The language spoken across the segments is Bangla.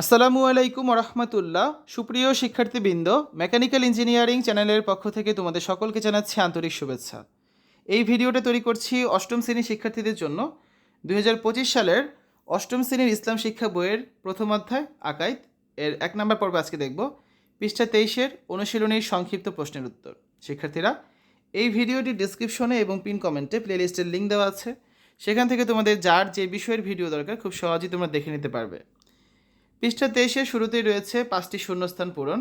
আসসালামু আলাইকুম রহমতুল্লাহ সুপ্রিয় শিক্ষার্থীবৃন্দ, মেকানিক্যাল ইঞ্জিনিয়ারিং চ্যানেলের পক্ষ থেকে তোমাদের সকলকে জানাচ্ছি আন্তরিক শুভেচ্ছা। এই ভিডিওটা তৈরি করছি অষ্টম শ্রেণির শিক্ষার্থীদের জন্য। দু হাজার পঁচিশ সালের অষ্টম শ্রেণির ইসলাম শিক্ষা বইয়ের প্রথম অধ্যায়, আকাইদ। এর এক নম্বর পর্ব আজকে দেখব। পৃষ্ঠা তেইশের অনুশীলনীর সংক্ষিপ্ত প্রশ্নের উত্তর। শিক্ষার্থীরা, এই ভিডিওটি ডিসক্রিপশনে এবং পিন কমেন্টে প্লেলিস্টের লিঙ্ক দেওয়া আছে। সেখান থেকে তোমাদের যার যে বিষয়ের ভিডিও দরকার, খুব সহজেই তোমরা দেখে নিতে পারবে। পৃষ্ঠা তেইশের শুরুতেই রয়েছে পাঁচটি শূন্যস্থান পূরণ।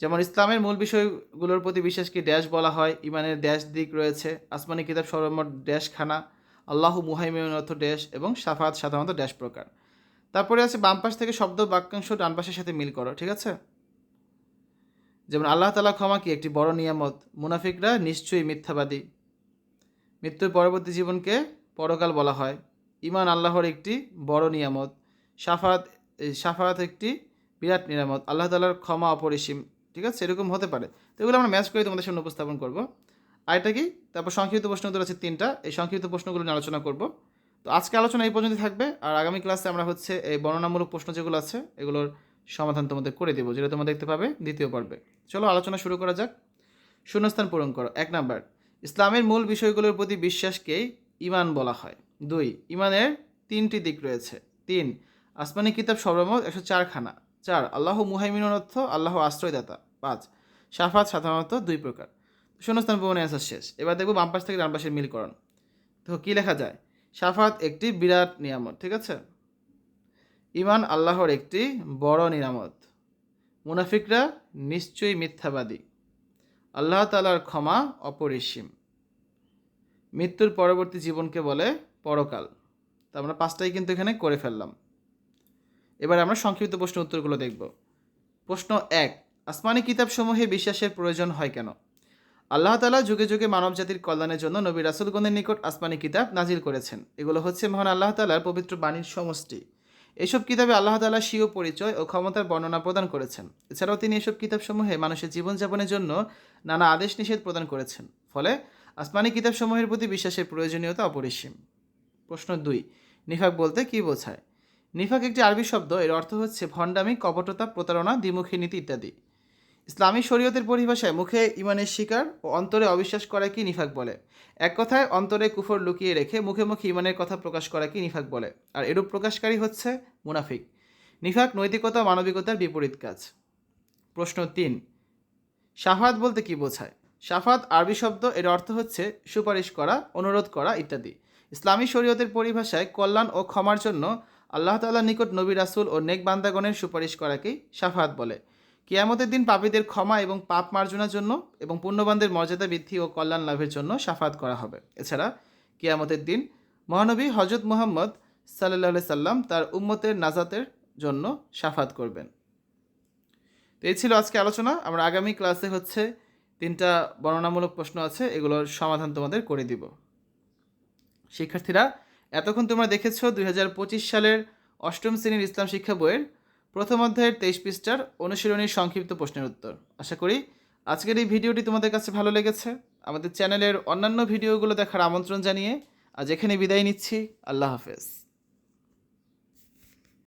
যেমন ইসলামের মূল বিষয়গুলোর প্রতি বিশ্বাসকে ড্যাশ বলা হয়, ইমানের ড্যাশ দিক রয়েছে, আসমানি কিতাব সর্বমোট ড্যাশ খানা আল্লাহ মুহাইমিন অর্থ ড্যাশ এবং সাফাত সাধারণত ড্যাশ প্রকার। তারপরে আছে বাম পাশ থেকে শব্দ বাক্যাংশ ডান পাশের সাথে মিল করো, ঠিক আছে? যেমন আল্লাহ তালা ক্ষমা কি? একটি বড় নিয়ামত। মুনাফিকরা নিশ্চয়ই মিথ্যাবাদী। মৃত্যুর পরবর্তী জীবনকে পরকাল বলা হয়। ইমান আল্লাহর একটি বড় নিয়ামত। সাফাত এই সাফাত একটি বিরাট নিরামত আল্লাহ তালার ক্ষমা অপরিসীম, ঠিক আছে? এরকম হতে পারে। তো এগুলো আমরা ম্যাচ করে তোমাদের সামনে উপস্থাপন করব। আরেকটা কি? তারপর সংক্ষিপ্ত প্রশ্ন উত্তর আছে তিনটা। এই সংক্ষিপ্ত প্রশ্নগুলো নিয়ে আলোচনা করব। তো আজকে আলোচনা এই পর্যন্ত থাকবে। আর আগামী ক্লাসে আমরা হচ্ছে এই বর্ণনামূলক প্রশ্ন যেগুলো আছে, এগুলোর সমাধান তোমাদের করে দেবো, যেটা তোমরা দেখতে পাবে দ্বিতীয় পর্বে। চলো আলোচনা শুরু করা যাক। শূন্যস্থান পূরণ করো। এক নাম্বার। ইসলামের মূল বিষয়গুলোর প্রতি বিশ্বাসকেই ইমান বলা হয়। দুই ইমানের তিনটি দিক রয়েছে। তিন আসমানি কিতাব সর্বমোট একশো চারখানা চার, আল্লাহ মুহাইমিনুর অর্থ আল্লাহ আশ্রয়দাতা। পাঁচ সাফাত সাধারণত দুই প্রকার। শূন্যস্থান পূরণে অ্যান্সার শেষ। এবার দেখব বাম পাশ থেকে ডান পাশের মিলকরণ। তো কী লেখা যায়? সাফাত একটি বিরাট নিয়ামত, ঠিক আছে? ইমান আল্লাহর একটি বড় নিয়ামত। মুনাফিকরা নিশ্চয়ই মিথ্যাবাদী। আল্লাহ তালার ক্ষমা অপরিসীম। মৃত্যুর পরবর্তী জীবনকে বলে পরকাল। তা আমরা পাঁচটাই কিন্তু এখানে করে ফেললাম। এবার আমরা সংক্ষিপ্ত প্রশ্ন উত্তরগুলো দেখব। প্রশ্ন এক, আসমানি কিতাবসমূহে বিশ্বাসের প্রয়োজন হয় কেন? আল্লাহ তালা যুগে যুগে মানব জাতির কল্যাণের জন্য নবী রাসুলগণের নিকট আসমানি কিতাব নাজিল করেছেন। এগুলো হচ্ছে মহান আল্লাহ তালার পবিত্র বাণীর সমষ্টি। এসব কিতাবে আল্লাহ তালা স্বীয় পরিচয় ও ক্ষমতার বর্ণনা প্রদান করেছেন। এছাড়াও তিনি এসব কিতাবসমূহে মানুষের জীবনযাপনের জন্য নানা আদেশ নিষেধ প্রদান করেছেন। ফলে আসমানি কিতাবসমূহের প্রতি বিশ্বাসের প্রয়োজনীয়তা অপরিসীম। প্রশ্ন দুই, নিফাক বলতে কী বোঝায়? নিফাক একটি আরবি শব্দ, এর অর্থ হচ্ছে ভণ্ডামি, কপটতা, প্রতারণা, দ্বিমুখী নীতি ইত্যাদি। ইসলামী শরীয়তের পরিভাষায় মুখে ইমানের শিকার ও অন্তরে অবিশ্বাস করাকে নিফাক বলে? এক কথায়, অন্তরে কুফর লুকিয়ে রেখে মুখে মুখে ইমানের কথা প্রকাশ করাকে নিফাক বলে? আর এরূপ প্রকাশকারী হচ্ছে মুনাফিক। নিফাক নৈতিকতা মানবিকতার বিপরীত কাজ। প্রশ্ন তিন সাফাত বলতে কি বোঝায়? সাফাত আরবি শব্দ, এর অর্থ হচ্ছে সুপারিশ করা, অনুরোধ করা ইত্যাদি। ইসলামী শরীয়তের পরিভাষায় কল্যাণ ও ক্ষমার জন্য আল্লাহ তাল্লাহ নিকট নবী, রাসুল ও নেক বান্দাগণের সুপারিশ করাকেই সাফাত বলে। কিয়ামতের দিন পাপীদের ক্ষমা এবং পাপ মার্জনার জন্য এবং পুণ্যবানদের মর্যাদা বৃদ্ধি ও কল্যাণ লাভের জন্য সাফাত করা হবে। এছাড়া কিয়ামতের দিন মহানবী হজরত মোহাম্মদ সাল্লাহ সাল্লাম তার উম্মতের নাজাতের জন্য সাফাত করবেন। তো এই ছিল আজকে আলোচনা। আমরা আগামী ক্লাসে হচ্ছে তিনটা বর্ণনামূলক প্রশ্ন আছে, এগুলোর সমাধান তোমাদের করে দিব। শিক্ষার্থীরা এতক্ষণ তোমরা দেখেছ দুই হাজার পঁচিশ সালের অষ্টম শ্রেণির ইসলাম শিক্ষা বইয়ের প্রথম অধ্যায়ের তেইশ পৃষ্ঠার অনুশীলনীর সংক্ষিপ্ত প্রশ্নের উত্তর। আশা করি আজকের এই ভিডিওটি তোমাদের কাছে ভালো লেগেছে। আমাদের চ্যানেলের অন্যান্য ভিডিওগুলো দেখার আমন্ত্রণ জানিয়ে আজ এখানে বিদায় নিচ্ছি। আল্লাহ হাফেজ।